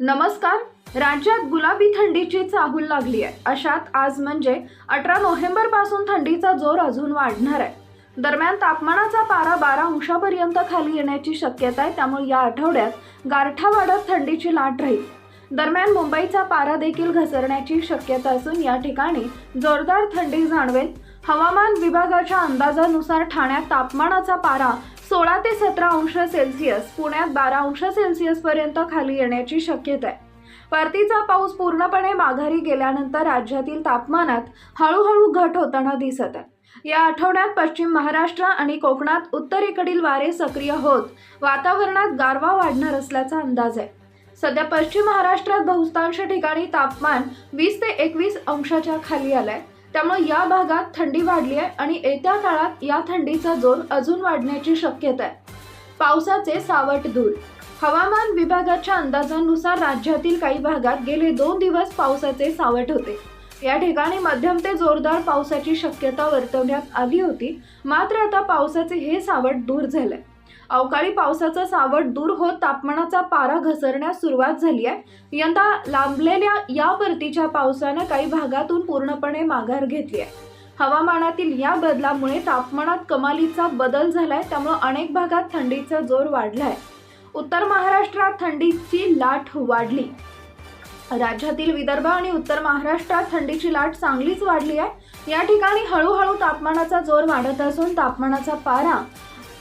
नमस्कार. राज्यात गुलाबी थंडीची चाहूल लागली आहे. अशात आज म्हणजे अठरा नोव्हेंबरपासून थंडीचा जोर अजून वाढणार आहे. दरम्यान तापमानाचा पारा बारा अंशापर्यंत खाली येण्याची शक्यता आहे. त्यामुळे या आठवड्यात गारठा वाढत थंडीची लाट राहील. दरम्यान मुंबईचा पारा देखील घसरण्याची शक्यता असून या ठिकाणी जोरदार थंडी जाणवेल. हवामान विभागाच्या अंदाजानुसार ठाण्यात तापमानाचा पारा सोळा ते सतरा अंश सेल्सिअस पुण्यात बारा अंश सेल्सिअस पर्यंत खाली येण्याची शक्यता आहे. परतीचा पाऊस पूर्णपणे माघारी गेल्यानंतर राज्यातील तापमानात हळूहळू घट होताना दिसत आहे. या आठवड्यात पश्चिम महाराष्ट्र आणि कोकणात उत्तरेकडील वारे सक्रिय होत वातावरणात गारवा वाढणार असल्याचा अंदाज आहे. सध्या पश्चिम महाराष्ट्रात बहुतांश ठिकाणी तापमान वीस ते एकवीस अंशाच्या खाली आलंय. त्यामुळे या भागात थंडी वाढली आहे आणि येत्या काळात या थंडीचा जोर अजून वाढण्याची शक्यता आहे. पावसाचे सावट धूर हवामान विभागाच्या अंदाजानुसार राज्यातील काही भागात गेले दोन दिवस पावसाचे सावट होते. या ठिकाणी मध्यम ते जोरदार पावसाची शक्यता वर्तवण्यात आली होती. मात्र आता पावसाचे हे सावट दूर झालंय. अवकाळी पावसाचं सावट दूर होत तापमानाचा पारा घसरण्यास सुरुवात झाली आहे. यंदा लांबलेल्या या परतीच्या पावसानं काही भागातून पूर्णपणे माघार घेतली आहे. हवामानातील या बदलामुळे तापमानात कमालीचा बदल झालाय त्यामुळे अनेक भागात थंडीचा जोर वाढलाय. उत्तर महाराष्ट्रात थंडीची लाट वाढली. राज्यातील विदर्भ आणि उत्तर महाराष्ट्रात थंडीची लाट चांगलीच वाढली आहे. या ठिकाणी हळूहळू तापमानाचा जोर वाढत असून तापमानाचा पारा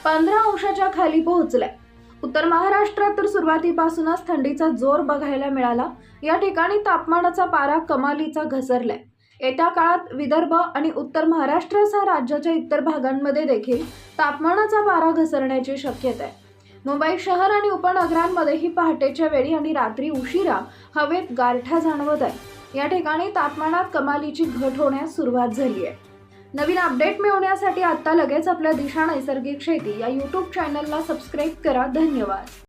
पंधरा अंशाच्या खाली पोहोचलाय. उत्तर महाराष्ट्रात तर सुरुवातीपासूनच थंडीचा जोर बघायला मिळाला. या ठिकाणी तापमानाचा पारा कमालीचा घसरलाय. येत्या काळात विदर्भ आणि उत्तर महाराष्ट्रासह राज्याच्या इतर भागांमध्ये देखील तापमानाचा पारा घसरण्याची शक्यता आहे मुंबई शहर आणि उपनगरांमध्येही पहाटेच्या वेळी आणि रात्री उशिरा हवेत गारठा जाणवत आहे. या ठिकाणी तापमानात कमालीची घट होण्यास सुरुवात झाली आहे नवीन अपडेट मिळवण्यासाठी आत्ता लगेच आपल्या दिशा नैसर्गिक शेती या यूट्यूब चॅनलला सबस्क्राईब करा. धन्यवाद.